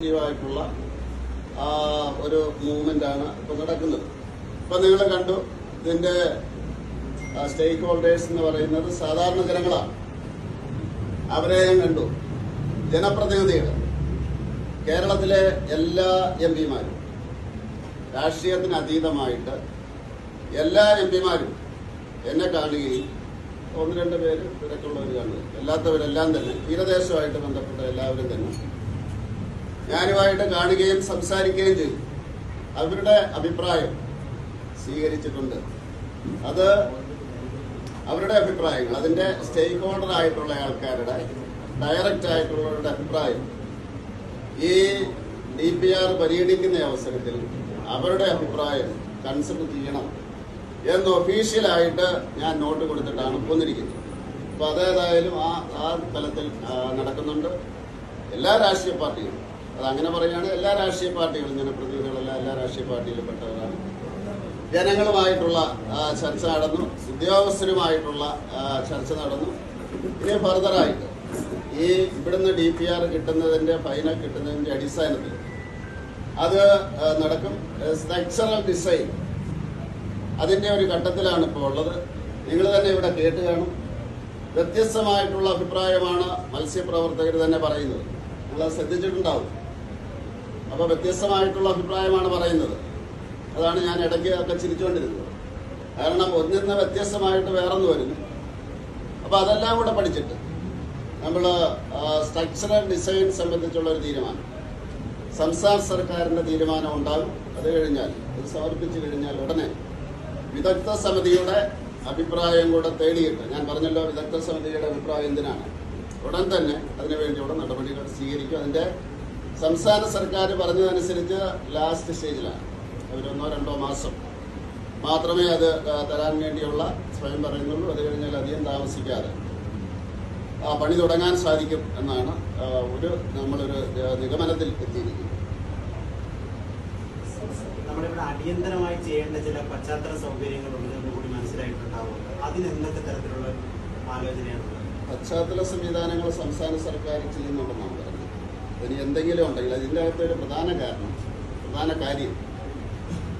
ആയിട്ടുള്ള ഒരു മൂവ്മെന്റ് ആണ് ഇപ്പൊ നടക്കുന്നത്. ഇപ്പൊ നിങ്ങൾ കണ്ടു ഇതിന്റെ സ്റ്റേക്ക് ഹോൾഡേഴ്സ് എന്ന് പറയുന്നത് സാധാരണ ജനങ്ങളാണ്. അവരെ ഞാൻ കണ്ടു. ജനപ്രതിനിധികൾ. കേരളത്തിലെ എല്ലാ എം പിമാരും രാഷ്ട്രീയത്തിന് അതീതമായിട്ട് എല്ലാ എം പിമാരും എന്നെ കാണുകയും ഒന്ന് രണ്ട് പേര് തിരക്കുള്ളവർ കാണുക അല്ലാത്തവരെല്ലാം തന്നെ തീരദേശവുമായിട്ട് ബന്ധപ്പെട്ട എല്ലാവരും തന്നെ ഞാനുമായിട്ട് കാണുകയും സംസാരിക്കുകയും ചെയ്തു. അവരുടെ അഭിപ്രായം സ്വീകരിച്ചിട്ടുണ്ട്. അത് അവരുടെ അഭിപ്രായങ്ങൾ അതിന്റെ സ്റ്റേക്ക് ഹോൾഡർ ആയിട്ടുള്ള ആൾക്കാരുടെ ഡയറക്റ്റ് ആയിട്ടുള്ളവരുടെ അഭിപ്രായം. ഈ ഡി പി ആർ പരിഗണിക്കുന്ന അവസരത്തിൽ അവരുടെ അഭിപ്രായം കൺസിഡർ ചെയ്യണം എന്ന് ഒഫീഷ്യലായിട്ട് ഞാൻ നോട്ട് കൊടുത്തിട്ടാണ് പോന്നിരിക്കുന്നത്. അപ്പോൾ അതേതായാലും ആ ആ തലത്തിൽ നടക്കുന്നുണ്ട്. എല്ലാ രാഷ്ട്രീയ പാർട്ടികളും അത് അങ്ങനെ പറയുകയാണെങ്കിൽ എല്ലാ രാഷ്ട്രീയ പാർട്ടികളും ജനപ്രതിനിധികളെല്ലാം എല്ലാ രാഷ്ട്രീയ പാർട്ടിയിലും പെട്ടവരാണ്. ജനങ്ങളുമായിട്ടുള്ള ചർച്ച നടന്നു. ഉദ്യോഗസ്ഥരുമായിട്ടുള്ള ചർച്ച നടന്നു. ഇനി ഫർദറായിട്ട് ഈ ഇവിടുന്ന് ഡി പി ആർ കിട്ടുന്നതിന്റെ ഫൈനൽ കിട്ടുന്നതിന്റെ അടിസ്ഥാനത്തിൽ അത് നടക്കും. സ്ട്രക്ചറൽ ഡിസൈൻ അതിന്റെ ഒരു ഘട്ടത്തിലാണ് ഇപ്പോൾ ഉള്ളത്. നിങ്ങൾ തന്നെ ഇവിടെ കേട്ട് കാണും. വ്യത്യസ്തമായിട്ടുള്ള അഭിപ്രായമാണ് മത്സ്യപ്രവർത്തകർ തന്നെ പറയുന്നത്. നിങ്ങൾ ശ്രദ്ധിച്ചിട്ടുണ്ടാവും. അപ്പൊ വ്യത്യസ്തമായിട്ടുള്ള അഭിപ്രായമാണ് പറയുന്നത്. അതാണ് ഞാൻ ഇടയ്ക്ക് ഒക്കെ ചിരിച്ചുകൊണ്ടിരുന്നത് കാരണം ഒന്നിൽ നിന്ന് വ്യത്യസ്തമായിട്ട് വേറൊന്ന് വരുന്നു അപ്പൊ അതെല്ലാം കൂടെ പഠിച്ചിട്ട് നമ്മൾ സ്ട്രക്ചറൽ ഡിസൈൻ സംബന്ധിച്ചുള്ള ഒരു തീരുമാനം. സംസ്ഥാന സർക്കാരിന്റെ തീരുമാനം ഉണ്ടാകും. അത് കഴിഞ്ഞാൽ അത് സമർപ്പിച്ചു കഴിഞ്ഞാൽ ഉടനെ വിദഗ്ധ സമിതിയുടെ അഭിപ്രായം കൂടെ തേടിയിട്ട് ഞാൻ പറഞ്ഞല്ലോ വിദഗ്ധ സമിതിയുടെ അഭിപ്രായം എന്തിനാണ്? ഉടൻ തന്നെ അതിനുവേണ്ടിയുള്ള നടപടികൾ സ്വീകരിക്കും. അതിന്റെ സംസ്ഥാന സർക്കാർ പറഞ്ഞതനുസരിച്ച് ലാസ്റ്റ് സ്റ്റേജിലാണ് അവരൊന്നോ രണ്ടോ മാസം മാത്രമേ അത് തരാൻ വേണ്ടിയുള്ള സ്വയം പറയുന്നുള്ളൂ. അത് കഴിഞ്ഞാൽ അധികം താമസിക്കാതെ ആ പണി തുടങ്ങാൻ സാധിക്കും എന്നാണ് ഒരു നമ്മളൊരു നിഗമനത്തിൽ എത്തിയിരിക്കുന്നത്. നമ്മളിവിടെ അടിയന്തരമായി ചെയ്യേണ്ട ചില പശ്ചാത്തല സൗകര്യങ്ങളുണ്ട് എന്ന് കൂടി മനസ്സിലായിട്ടുണ്ടാവും. അതിന് എന്തൊക്കെ തരത്തിലുള്ള ആലോചനയാണുള്ളത് പശ്ചാത്തല സംവിധാനങ്ങൾ സംസ്ഥാന സർക്കാർ ചെയ്യുന്നുണ്ടെന്നാണ് പറഞ്ഞത്. ഇനി എന്തെങ്കിലും ഉണ്ടെങ്കിൽ അതിന്റെ അകത്ത് ഒരു പ്രധാന കാരണം പ്രധാന കാര്യം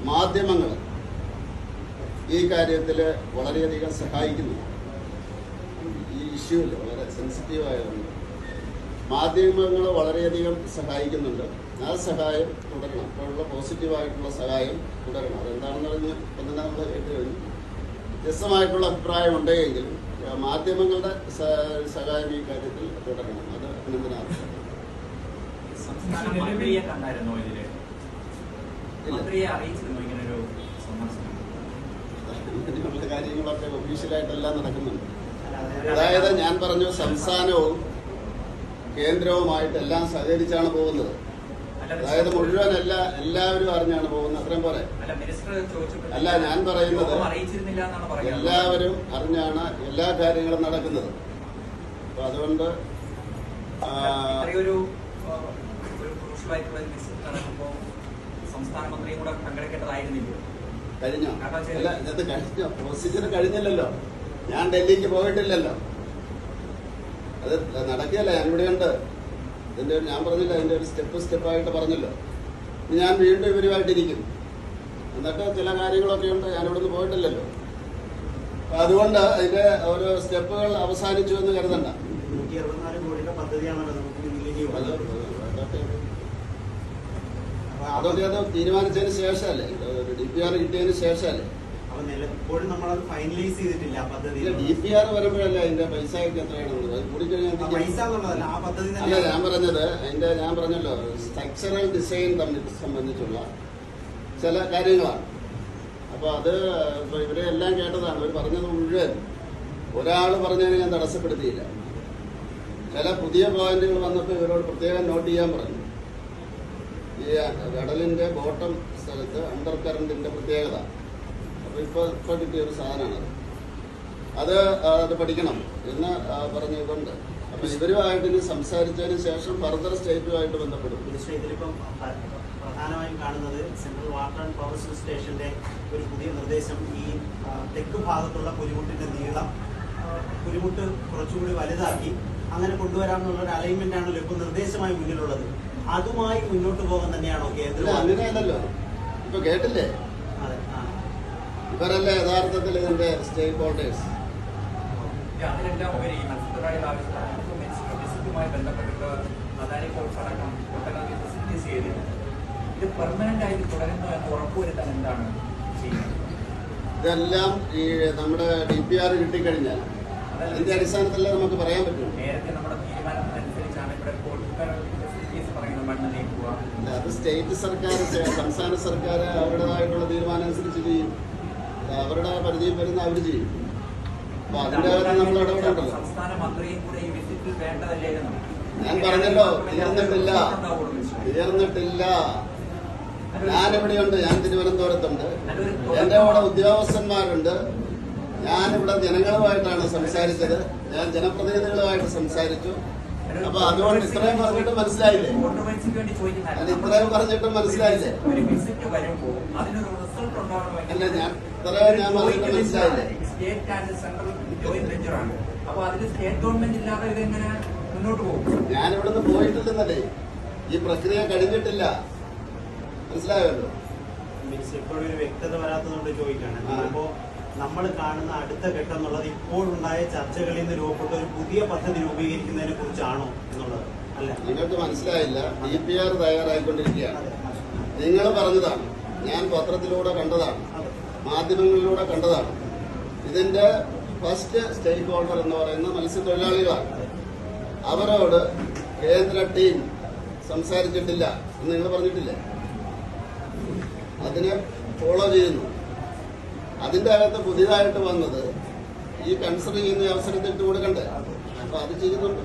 മാധ്യമങ്ങൾ ഈ കാര്യത്തിൽ വളരെയധികം സഹായിക്കുന്നു. ഈ ഇഷ്യൂവിൽ വളരെ സെൻസിറ്റീവ് ആയതുകൊണ്ട് മാധ്യമങ്ങൾ വളരെയധികം സഹായിക്കുന്നുണ്ട്. ആ സഹായം തുടരണം. അപ്പോഴുള്ള പോസിറ്റീവായിട്ടുള്ള സഹായം തുടരണം. അതെന്താണെന്ന് പറഞ്ഞ് ഒന്ന് നമ്മൾ കേട്ട് കഴിഞ്ഞു. വ്യത്യസ്തമായിട്ടുള്ള അഭിപ്രായം ഉണ്ടെങ്കിലും മാധ്യമങ്ങളുടെ സഹായം ഈ കാര്യത്തിൽ തുടരണം. അത് അഭിനന്ദനാർഹം. സംസ്ഥാന മന്ത്രിയെ കണ്ടായിരുന്നോ ഇതിൽ. മന്ത്രിയെ അറിയിച്ചിരുന്നു ഇങ്ങനൊരു സന്ദർശനം അങ്ങനെയുള്ള കാര്യങ്ങളൊക്കെ ഒഫീഷ്യലായിട്ടെല്ലാം നടക്കുന്നുണ്ട്. അതായത് ഞാൻ പറഞ്ഞു സംസ്ഥാനവും കേന്ദ്രവുമായിട്ട് എല്ലാം സഹകരിച്ചാണ് പോകുന്നത്. അതായത് മുഴുവൻ എല്ലാ എല്ലാവരും അറിഞ്ഞാണ് പോകുന്നത്. അത്രയും പോലെ അല്ല ഞാൻ പറയുന്നത് എല്ലാവരും അറിഞ്ഞാണ് എല്ലാ കാര്യങ്ങളും നടക്കുന്നത്. അപ്പൊ അതുകൊണ്ട് ആ, ഇത്രയൊരു ആ, ഒരു ക്രൂഷ്യലായിട്ടുള്ള ഒരു വിസിറ്റ് നടക്കുമ്പോൾ സംസ്ഥാന മന്ത്രിയും കൂടെ പങ്കെടുക്കേണ്ടതായിരുന്നില്ല? കഴിഞ്ഞോ അല്ല ഇത് കഴിഞ്ഞോ? പ്രൊസീജിയർ കഴിഞ്ഞില്ലല്ലോ. ഞാൻ ഡൽഹിക്ക് പോയിട്ടില്ലല്ലോ. അത് നടക്കുകയല്ല ഞാൻ ഇവിടെ ഉണ്ട്. ഇതിന്റെ ഞാൻ പറഞ്ഞില്ല അതിന്റെ ഒരു സ്റ്റെപ്പ് സ്റ്റെപ്പായിട്ട് പറഞ്ഞല്ലോ. ഞാൻ വീണ്ടും ഇവരുമായിട്ടിരിക്കും എന്നിട്ട് ചില കാര്യങ്ങളൊക്കെ ഉണ്ട് ഞാൻ ഇവിടുന്ന് പോയിട്ടില്ലല്ലോ. അപ്പൊ അതുകൊണ്ട് അതിന്റെ ഓരോ സ്റ്റെപ്പുകൾ അവസാനിച്ചു എന്ന് കരുതണ്ട. നൂറ്റി അറുപത്തിനാല് കോടിയുടെ പദ്ധതിയാണല്ലോ നമുക്ക് മുന്നിലേക്ക് അത് ഉള്ളത് അതൊക്കെ അപ്പൊ അതൊക്കെ അത് തീരുമാനിച്ചതിന് ശേഷമല്ലേ? ഡി പി ആർ കിട്ടിയതിന് ശേഷമല്ലേ? ഡി പി ആർ വരുമ്പോഴല്ലേ അതിന്റെ പൈസ എത്രയാണെന്നുള്ളത് അത് പദ്ധതി അല്ല ഞാൻ പറഞ്ഞത് അതിന്റെ ഞാൻ പറഞ്ഞല്ലോ സ്ട്രക്ചറൽ ഡിസൈൻ തമ്മിൽ സംബന്ധിച്ചുള്ള ചില കാര്യങ്ങളാണ്. അപ്പൊ അത് ഇവരെ എല്ലാം കേട്ടതാണ്. ഇവർ പറഞ്ഞത് മുഴുവൻ. ഒരാൾ പറഞ്ഞതിനെ ഞാൻ തടസ്സപ്പെടുത്തിയില്ല. ചില പുതിയ പോയിന്റുകൾ വന്നപ്പോൾ ഇവരോട് പ്രത്യേകം നോട്ട് ചെയ്യാൻ പറഞ്ഞു. ഈ കടലിന്റെ ബോട്ടം സ്ഥലത്ത് അണ്ടർ കറണ്ടിന്റെ പ്രത്യേകത. അപ്പൊ ഇപ്പൊ ഇപ്പൊ കിട്ടിയ ഒരു സാധനമാണ് അത്. അത് പഠിക്കണം എന്ന് പറഞ്ഞുകൊണ്ട്. അപ്പം ഇവരുമായിട്ട് ഇനി സംസാരിച്ചതിന് ശേഷം ഫർദർ സ്റ്റേറ്റുമായിട്ട് ബന്ധപ്പെടും. പ്രധാനമായും കാണുന്നത് സെൻട്രൽ വാട്ടർ ആൻഡ് പവർ സ്റ്റേഷന്റെ ഒരു പുതിയ നിർദ്ദേശം. ഈ തെക്ക് ഭാഗത്തുള്ള പുലിമുട്ടിന്റെ നീളം കുരുമുട്ട് കുറച്ചുകൂടി വലുതാക്കി അങ്ങനെ കൊണ്ടുവരാമെന്നുള്ള ഒരു അലൈൻമെന്റ് ആണല്ലോ ഇപ്പൊ നിർദ്ദേശമായി മുന്നിലുള്ളത്. അതുമായി മുന്നോട്ട് പോകാൻ തന്നെയാണോ കേന്ദ്രം അങ്ങനെയല്ലല്ലോ. ഇപ്പൊ കേട്ടില്ലേ? ഇവരല്ലേ യഥാർത്ഥത്തിൽ ഇതിന്റെ സ്റ്റേക്ക് ഹോൾഡേഴ്സ് ഉപരി മത്സ്യത്തൊഴിലാളികൾ ആവശ്യമാണ് വിസിറ്റുമായി ബന്ധപ്പെട്ടിട്ട് അദാനി പോർട്സ് അടക്കം ഒട്ടനവധി ഫെസിലിറ്റീസ് ചെയ്തിട്ടുണ്ട് ഇത് പെർമനന്റ് ആയിട്ട് തുടരുന്നു എന്ന് ഉറപ്പുവരുത്താൻ എന്താണ് ചെയ്യുന്നത്? ഇതെല്ലാം ഈ നമ്മുടെ ഡി പി ആർ കിട്ടിക്കഴിഞ്ഞാൽ അതിന്റെ അടിസ്ഥാനത്തിലേ നമുക്ക് പറയാൻ പറ്റും? അത് സ്റ്റേറ്റ് സർക്കാർ സംസ്ഥാന സർക്കാർ അവരുടേതായിട്ടുള്ള തീരുമാനം അനുസരിച്ച് ചെയ്യും. അവരുടെ പരിധിയിൽ വരുന്ന അവർ ചെയ്യും. അപ്പൊ അതിന്റെ കാര്യം നമ്മൾ ഇടപെടണ്ടല്ലോ ഞാൻ പറഞ്ഞല്ലോ തീർന്നിട്ടില്ല തീർന്നിട്ടില്ല ഞാനിവിടെയുണ്ട് ഞാൻ തിരുവനന്തപുരത്തുണ്ട്. എന്റെ കൂടെ ഉദ്യോഗസ്ഥന്മാരുണ്ട്. ഞാനിവിടെ ജനങ്ങളുമായിട്ടാണ് സംസാരിച്ചത്. ഞാൻ ജനപ്രതിനിധികളുമായിട്ട് സംസാരിച്ചു. അപ്പൊ അതുകൊണ്ട് ഇത്രയും പറഞ്ഞിട്ട് മനസ്സിലായില്ലേ? അത് ഇത്രയും പറഞ്ഞിട്ട് മനസ്സിലായില്ലേ? അല്ല ഞാൻ ഇത്രയും ഞാൻ പറഞ്ഞിട്ട് മനസ്സിലായില്ലേ? ഇവിടുന്ന് പോയിട്ടില്ലെന്നല്ലേ? ഈ പ്രക്രിയ കഴിഞ്ഞിട്ടില്ല. മനസ്സിലായല്ലോ? ഒരു വ്യക്തത വരാത്തതുകൊണ്ട് ചോദിക്കാണ്. അപ്പോ നമ്മൾ കാണുന്ന അടുത്ത ഘട്ടം എന്നുള്ളത് ഇപ്പോഴുണ്ടായ ചർച്ചകളിൽ നിന്ന് രൂപപ്പെട്ട ഒരു പുതിയ പദ്ധതി രൂപീകരിക്കുന്നതിനെ കുറിച്ചാണോ എന്നുള്ളത് അല്ല? നിങ്ങൾക്ക് മനസ്സിലായില്ല ഡി പി ആർ തയ്യാറായിക്കൊണ്ടിരിക്കുകയാണ്. നിങ്ങൾ പറഞ്ഞതാണ് ഞാൻ പത്രത്തിലൂടെ കണ്ടതാണ് മാധ്യമങ്ങളിലൂടെ കണ്ടതാണ്. ഇതിന്റെ ഫസ്റ്റ് സ്റ്റേക്ക് ഹോൾഡർ എന്ന് പറയുന്ന മത്സ്യത്തൊഴിലാളികളാണ്. അവരോട് കേന്ദ്ര ടീം സംസാരിച്ചിട്ടില്ല എന്ന് നിങ്ങൾ പറഞ്ഞിട്ടില്ലേ? അതിനെ ഫോളോ ചെയ്യുന്നു. അതിന്റെ അകത്ത് പുതിയതായിട്ട് വന്നത് ഈ കൺസിഡർ ചെയ്യുന്ന അവസരത്തിൽ കൊടുക്കണ്ടേ? അപ്പൊ അത് ചെയ്യുന്നുണ്ട്.